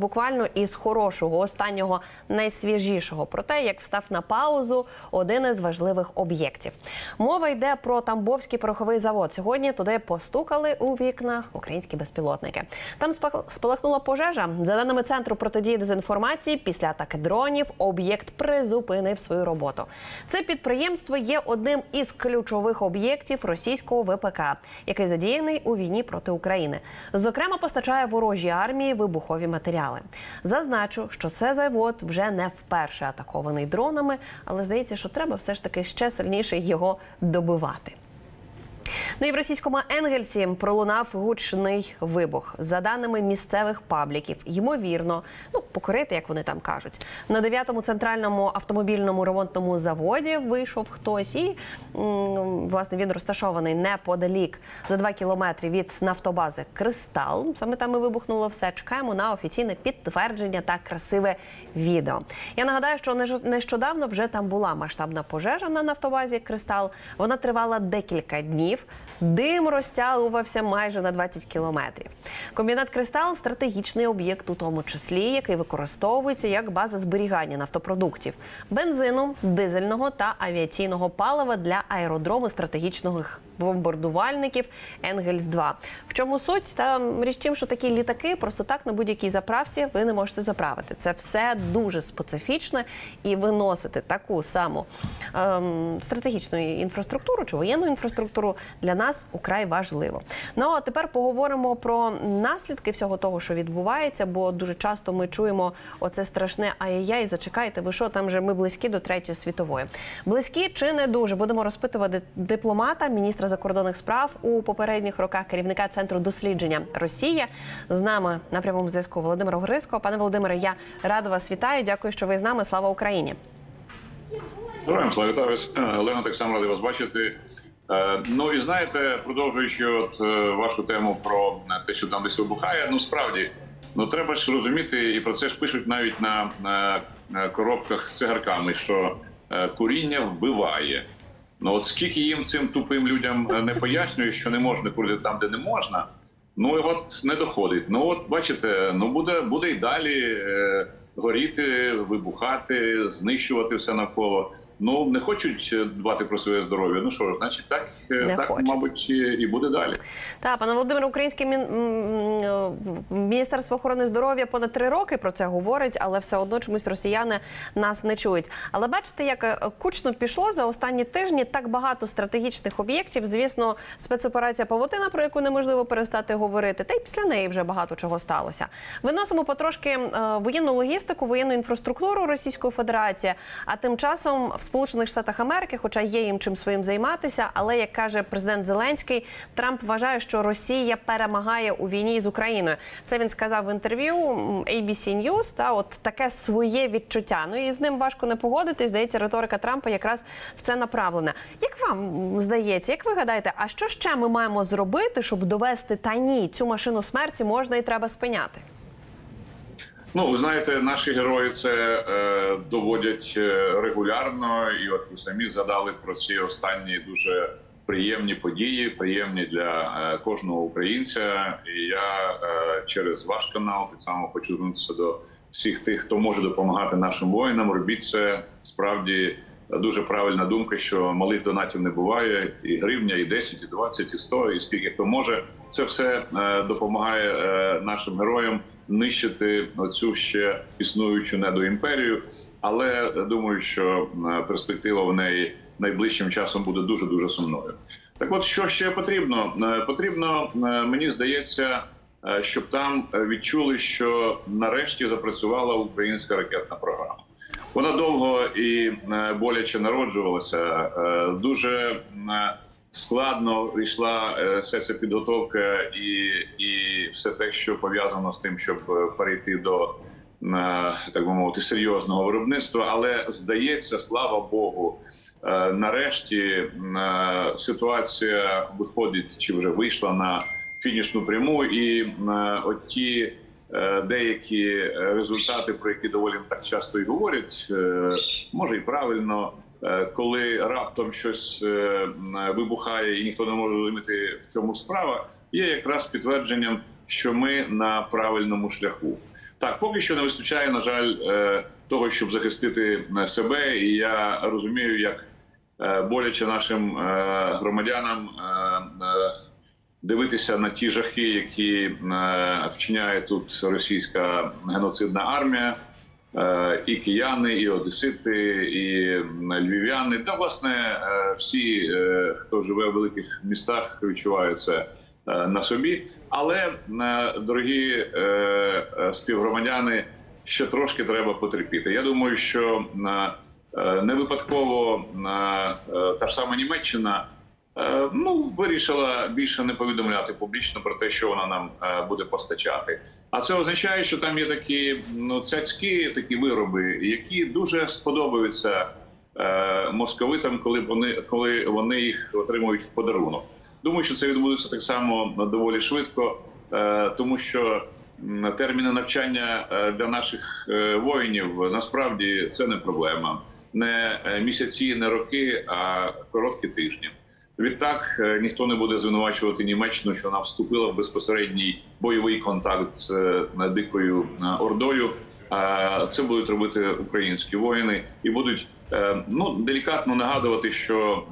Буквально із хорошого, останнього найсвіжішого про те, як встав на паузу один із важливих об'єктів. Мова йде про Тамбовський пороховий завод. Сьогодні туди постукали у вікна українські безпілотники. Там спалахнула пожежа. За даними центру протидії дезінформації, після атаки дронів об'єкт призупинив свою роботу. Це підприємство є одним із ключових об'єктів російського ВПК, який задіяний у війні проти України. Зокрема, постачає ворожій армії вибухові матеріали. Зазначу, що це завод вже не вперше атакований дронами, але здається, що треба все ж таки ще сильніше його добивати. Ну і в російському Енгельсі пролунав гучний вибух. За даними місцевих пабліків, ймовірно, ну покорити, як вони там кажуть. На 9-му центральному автомобільному ремонтному заводі вийшов хтось, і власне він розташований неподалік за 2 кілометри від нафтобази Кристал. Саме там і вибухнуло все. Чекаємо на офіційне підтвердження та красиве відео. Я нагадаю, що нещодавно вже там була масштабна пожежа на нафтобазі Кристал. Вона тривала декілька днів. Дим розтягувався майже на 20 кілометрів. Комбінат Кристал стратегічний об'єкт, у тому числі, який використовується як база зберігання нафтопродуктів, бензину, дизельного та авіаційного палива для аеродрому стратегічних бомбардувальників Енгельс 2 В чому суть? Та річ в тім, що такі літаки просто так на будь-якій заправці ви не можете заправити. Це все дуже специфічне і виносити таку саму ем, стратегічну інфраструктуру чи воєнну інфраструктуру для нас украй важливо. Ну а тепер поговоримо про наслідки всього того, що відбувається, бо дуже часто ми чуємо оце страшне ай-яй, зачекайте, ви що там вже ми близькі до третьої світової. Близькі чи не дуже будемо розпитувати дипломата, міністра закордонних справ у попередніх роках керівника центру дослідження Росія з нами на прямому зв'язку Володимира Грицького. Пане Володимире, я рада вас вітаю. Дякую, що ви з нами. Слава Україні. Героям слава вітаю. Е, Олена, так само радий вас бачити. Е, Ну і знаєте, продовжуючи от е, вашу тему про е, те, що там десь вибухає, ну справді, ну треба ж розуміти, і про це ж пишуть навіть на, на, коробках з цигарками, що куріння вбиває. Ну от скільки їм цим тупим людям не пояснюють, що не можна курити там, де не можна. Ну і от не доходить. Ну от бачите, ну буде буде і далі е, горіти, вибухати, знищувати все навколо. Ну не хочуть е, дбати про своє здоров'я. Ну що ж, значить, так е, Не так, хочуть. мабуть, і і буде далі. Та пане Володимире, українське мін... е, міністерство охорони здоров'я понад три роки про це говорить, але все одно чомусь росіяни нас не чують. Але бачите, як е, кучно пішло за останні тижні так багато стратегічних об'єктів. Звісно, спецоперація Павутина, про яку неможливо перестати говорити, та й після неї вже багато чого сталося. Виносимо потрошки е, воєнну логістику, воєнну інфраструктуру Російської Федерації. А тим часом в Сполучених Штатах Америки, хоча є їм чим своїм займатися, але як каже президент Зеленський, Трамп вважає, що Росія перемагає у війні з Україною. Це він сказав в інтерв'ю ABC News, Та от таке своє відчуття. Ну і з ним важко не погодитись. Здається, риторика Трампа якраз в це направлена. Як вам здається, як ви гадаєте, а що ще ми маємо зробити, щоб довести та ні, цю машину смерті можна і треба спиняти? Ну, ви знаєте, наші герої це е, доводять е, регулярно, і от ви самі згадали про ці останні дуже приємні події, приємні для е, кожного українця. І я е, через ваш канал так само хочу звернутися до всіх тих, хто може допомагати нашим воїнам. Робіть це справді дуже правильна думка, що малих донатів не буває, і гривня, і 10, і 20, і 100, і скільки хто може. Це все е, допомагає е, нашим героям нищити цю ще існуючу недоімперію. Але е, думаю, що перспектива в неї найближчим часом буде дуже дуже сумною. Так, от що ще потрібно? Потрібно, мені здається, щоб там відчули, що нарешті запрацювала українська ракетна програма. Вона довго і е, боляче народжувалася. Е, Дуже е, складно йшла вся ця підготовка і, і все те, що пов'язано з тим, щоб перейти до так би мовити серйозного виробництва. Але здається, слава Богу. Нарешті ситуація виходить чи вже вийшла на фінішну пряму, і м, от ті е, деякі е, результати, про які доволі так часто і говорять, е, може і правильно, е, коли раптом щось е, вибухає і ніхто не може зрозуміти, в чому справа, є якраз підтвердженням, що ми на правильному шляху. Так, поки що не вистачає, на жаль, е, того, щоб захистити е, себе. І я розумію, як е, боляче нашим е, громадянам е, е, дивитися на ті жахи, які е, вчиняє тут російська геноцидна армія. Е, І кияни, і одесити, і львів'яни, та власне е, всі, хто живе в великих містах, відчувають це на собі. Але дорогі співгромадяни, ще трошки треба потерпіти. Я думаю, що не випадково та ж сама Німеччина. Е, Ну, вирішила більше не повідомляти публічно про те, що вона нам е, буде постачати. А це означає, що там є такі ну цяцькі такі вироби, які дуже сподобаються е, московитам, коли вони коли вони їх отримують в подарунок. Думаю, що це відбудеться так само доволі швидко, тому що терміни навчання для наших воїнів насправді це не проблема. Не місяці, не роки, а короткі тижні. Відтак е, ніхто не буде звинувачувати Німеччину, що вона вступила в безпосередній бойовий контакт з е, дикою е, ордою. Це будуть робити українські воїни і будуть ну делікатно нагадувати, що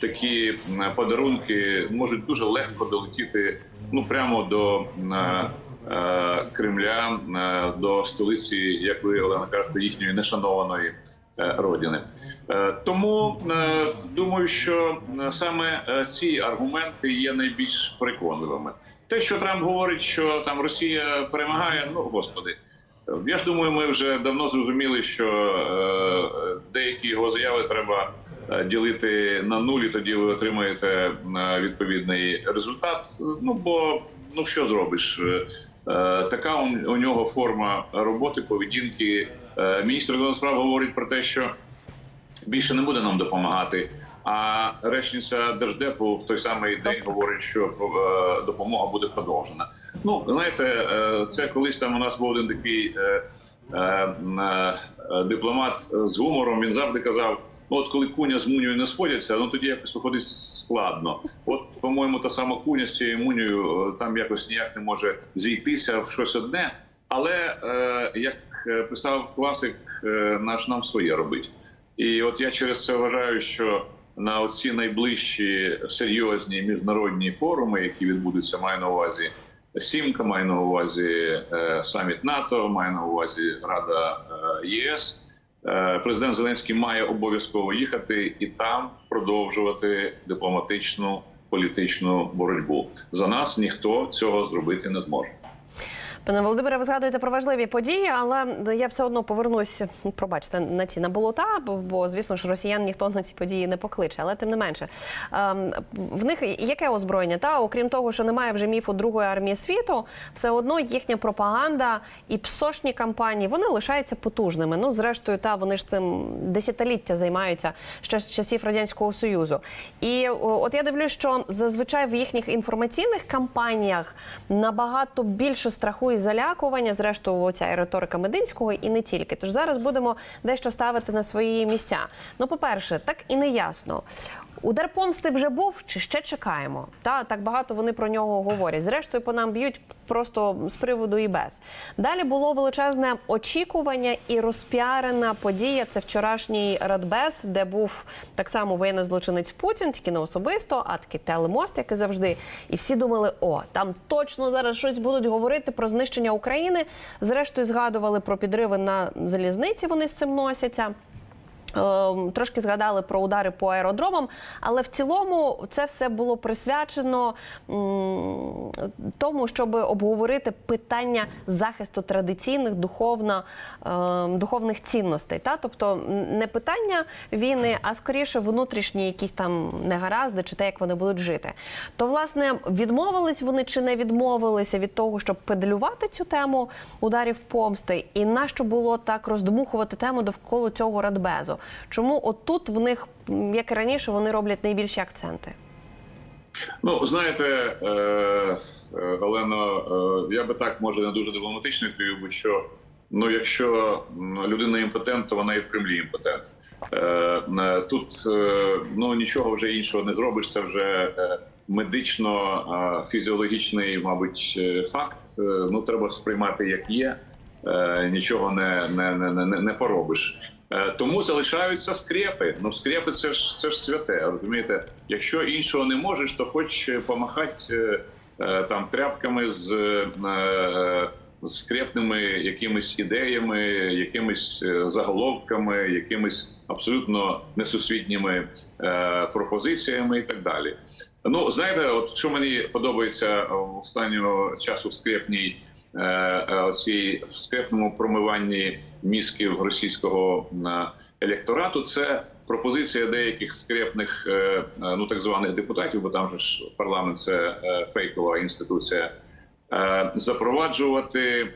такі подарунки можуть дуже легко долетіти ну прямо до Кремля, до столиці, як ви Олена кажете, їхньої нешанованої родини. Е, Тому е, думаю, що е, саме е, ці аргументи є найбільш переконливими. Те, що Трамп говорить, що там Росія перемагає, ну господи, е, я ж думаю, ми вже давно зрозуміли, що е, деякі його заяви треба е, ділити на нуль, і тоді ви отримаєте е, відповідний результат. Ну бо ну що зробиш? Е, е, Така у нього форма роботи, поведінки. Е, Міністр закордонних справ говорить про те, що більше не буде нам допомагати. А речниця держдепу в той самий день говорить, що е, допомога буде продовжена. Ну знаєте, е, це колись там у нас був один такий дипломат з гумором. Він завжди казав: ну от коли куня з мунею не сходяться, ну тоді якось виходить складно. От, по-моєму, та сама куня з цією мунею там якось ніяк не може зійтися в щось одне. Але е, як е, писав класик, е, наш нам своє робить. І от я через це вважаю, що на оці найближчі серйозні міжнародні форуми, які відбудуться, маю на увазі Сімка, маю на увазі саміт НАТО, маю на увазі Рада ЄС. Президент Зеленський має обов'язково їхати і там продовжувати дипломатичну політичну боротьбу. За нас ніхто цього зробити не зможе. Пане Володимире, ви згадуєте про важливі події, але я все одно повернусь, пробачте, на ці на болота, бо, звісно ж росіян ніхто на ці події не покличе. Але тим не менше, ем, в них яке озброєння? Та окрім того, що немає вже міфу другої армії світу, все одно їхня пропаганда і псошні кампанії вони лишаються потужними. Ну, зрештою, та вони ж тим десятиліття займаються ще з часів радянського союзу. І от я дивлюсь, що зазвичай в їхніх інформаційних кампаніях набагато більше страху і залякування. Зрештою, оця і риторика Мединського, і не тільки. Тож зараз будемо дещо ставити на свої місця. Ну, по-перше, так і не ясно. Удар помсти вже був чи ще чекаємо? Та так багато вони про нього говорять. Зрештою, по нам б'ють просто з приводу і без. Далі було величезне очікування і розпіарена подія. Це вчорашній радбез, де був так само воєнний злочинець Путін, тільки не особисто, а такий телемост, як і завжди. І всі думали, о, там точно зараз щось будуть говорити про знищення України. Зрештою, згадували про підриви на залізниці. Вони з цим носяться. Ем, Трошки згадали про удари по аеродромам, але в цілому це все було присвячено тому, щоб обговорити питання захисту традиційних духовно, ем, духовних цінностей. Та? Тобто не питання війни, а скоріше внутрішні якісь там негаразди чи те, як вони будуть жити. То, власне, відмовились вони чи не відмовилися від того, щоб педалювати цю тему ударів помсти, і нащо було так роздмухувати тему довкола цього радбезу? Чому отут в них, як і раніше, вони роблять найбільші акценти? Ну, знаєте, е, е, Олено, е, я би так може не дуже дипломатично відповів, бо що ну, якщо людина імпотент, то вона і в Кремлі імпотент. Тут ну нічого вже іншого не зробиш. Це вже медично фізіологічний, мабуть, факт. Ну треба сприймати як є. нічого не, не, не, не, не поробиш. Е, Тому залишаються скрепи. Ну, скрепи це ж це ж святе. Розумієте, якщо іншого не можеш, то хоч помахати е, там тряпками з, е, е, скрепними якимись ідеями, якимись е, заголовками, якимись абсолютно несусвітніми е, пропозиціями і так далі. Ну, знаєте, от що мені подобається останнього часу в скрепній е, е, цій в скрепному промиванні мізків російського е, електорату, це пропозиція деяких скрепних, е, е, ну так званих депутатів, бо там же ж парламент це е, фейкова інституція, е, запроваджувати е,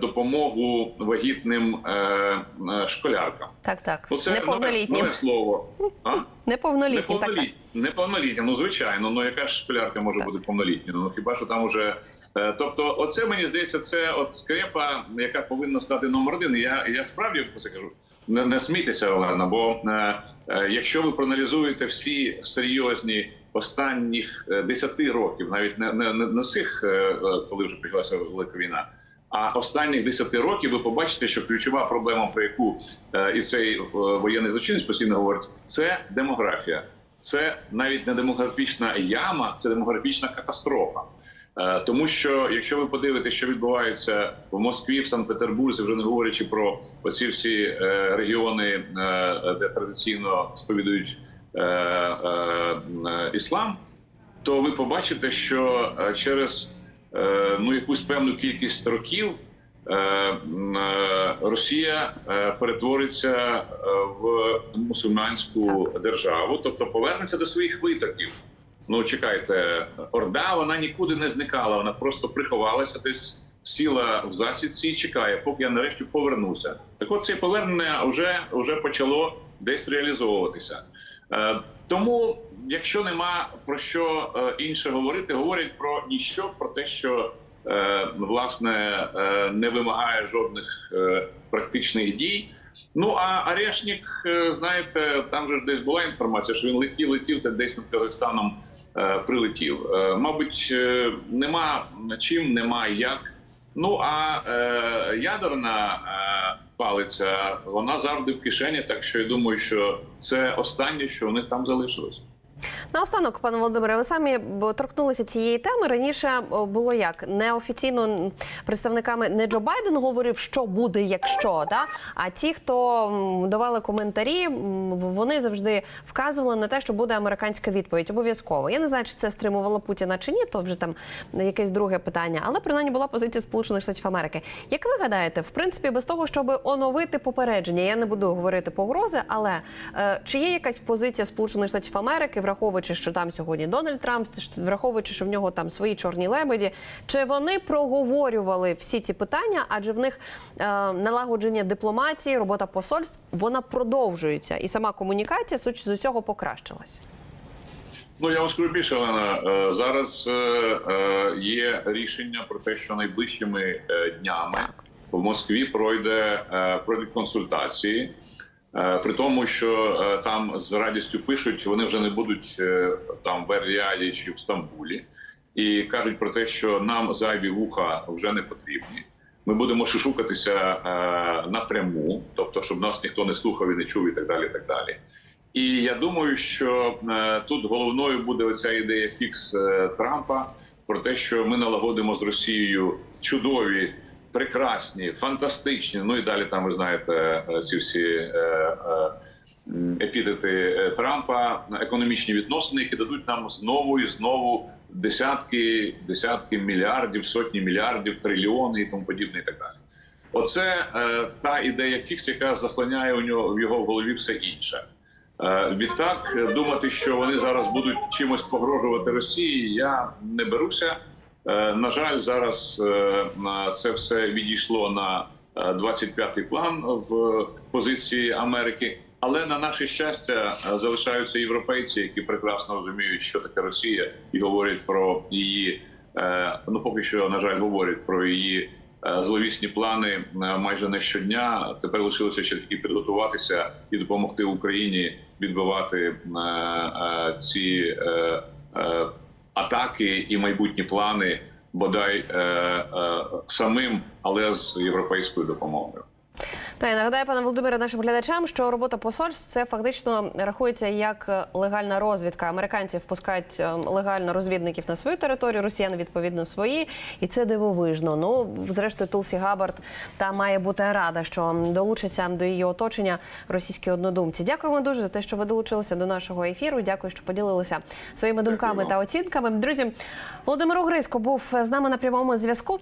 допомогу вагітним е, е, школяркам. Так, так. Ну, це нове, Неповнолітнім. нове слово. А? Неповнолітнім, так, так. Неповнолітня, ну звичайно. Ну яка ж школярка може Так. бути повнолітньою? Ну хіба що там уже. Е, Тобто, оце мені здається, це от скрепа, яка повинна стати номер один. Я, я справді це кажу. Не, не смійтеся, Олена, бо е, е, якщо ви проаналізуєте всі серйозні останніх е, 10 років, навіть не, не, не, не цих, е, е, коли вже почалася велика війна, а останніх 10 років ви побачите, що ключова проблема, про яку е, і цей е, воєнний злочинець постійно говорить, це демографія. Це навіть не демографічна яма, це демографічна катастрофа. Е, Тому що якщо ви подивитесь, що відбувається в Москві, в Санкт-Петербурзі, вже не говорячи про оці всі регіони, де традиційно сповідують іслам, то ви побачите, що через ну якусь певну кількість років е, е, Росія е, перетвориться е, в мусульманську державу, тобто повернеться до своїх витоків. Ну чекайте, орда вона нікуди не зникала, вона просто приховалася десь. Сіла в засідці і чекає, поки я нарешті повернуся. Так от це повернення вже, вже почало десь реалізовуватися. Е, тому, якщо нема про що е, інше говорити, говорять про ніщо, про те, що е, власне не вимагає жодних практичних дій. Ну а Арешнік, знаєте, там же десь була інформація, що він летів, летів та десь над Казахстаном прилетів. Мабуть, нема чим, нема як. Ну а ядерна палиця, вона завжди в кишені, так що я думаю, що це останнє, що них там залишилось. Наостанок, пане Володимире, ви самі торкнулися цієї теми. Раніше було як неофіційно представниками не Джо Байден говорив, що буде, якщо да. А ті, хто давали коментарі, вони завжди вказували на те, що буде американська відповідь. Обов'язково. Я не знаю, чи це стримувало Путіна чи ні, то вже там якесь друге питання. Але принаймні була позиція Сполучених Штатів Америки. Як ви гадаєте, в принципі, без того, щоб оновити попередження, я не буду говорити погрози, але е, чи є якась позиція Сполучених Штатів Америки, враховуючи, що там сьогодні Дональд Трамп, враховуючи, що в нього там свої чорні лебеді, чи вони проговорювали всі ці питання? Адже в них е, налагодження дипломатії, робота посольств, вона продовжується, і сама комунікація суть з усього покращилась. Ну я вам скажу більше, Олена. Е, Зараз е, е, є рішення про те, що найближчими днями в Москві пройде пройдуть консультації. Е, При тому, що е, там з радістю пишуть, вони вже не будуть е, там в Ер-Ріаді чи в Стамбулі, і кажуть про те, що нам зайві вуха вже не потрібні. Ми будемо шушукатися е, напряму, тобто, щоб нас ніхто не слухав і не чув, і так далі. І так далі. І я думаю, що тут головною буде оця ідея фікс Трампа про те, що ми налагодимо з Росією чудові, прекрасні, фантастичні. Ну і далі там ви знаєте е, ці всі е, е, епітети Трампа, економічні відносини, які дадуть нам знову і знову десятки, десятки мільярдів, сотні мільярдів, трильйони і тому подібне, і так далі. Оце та ідея фікс, яка заслоняє у нього в його голові все інше. Відтак думати, що вони зараз будуть чимось погрожувати Росії, я не беруся. Е, На жаль, зараз е, це все відійшло на е, 25-й план в позиції Америки. Але на наше щастя е, залишаються європейці, які прекрасно розуміють, що таке Росія, і говорять про її. е, Ну поки що, на жаль, говорять про її е, зловісні плани е, майже не щодня. Тепер лишилося ще тільки підготуватися і допомогти Україні відбивати е, е, ці е, е, атаки і майбутні плани бодай е, е, самим, але з європейською допомогою. Та я нагадаю, пане Володимире, нашим глядачам, що робота посольств це фактично рахується як легальна розвідка. Американці впускають е, легально розвідників на свою територію, росіяни відповідно свої, і це дивовижно. Ну, зрештою, Тулсі Габард та має бути рада, що долучаться до її оточення російські однодумці. Дякуємо дуже за те, що ви долучилися до нашого ефіру. Дякую, що поділилися своїми думками вам. та оцінками. Друзі, Володимир Огриско був з нами на прямому зв'язку.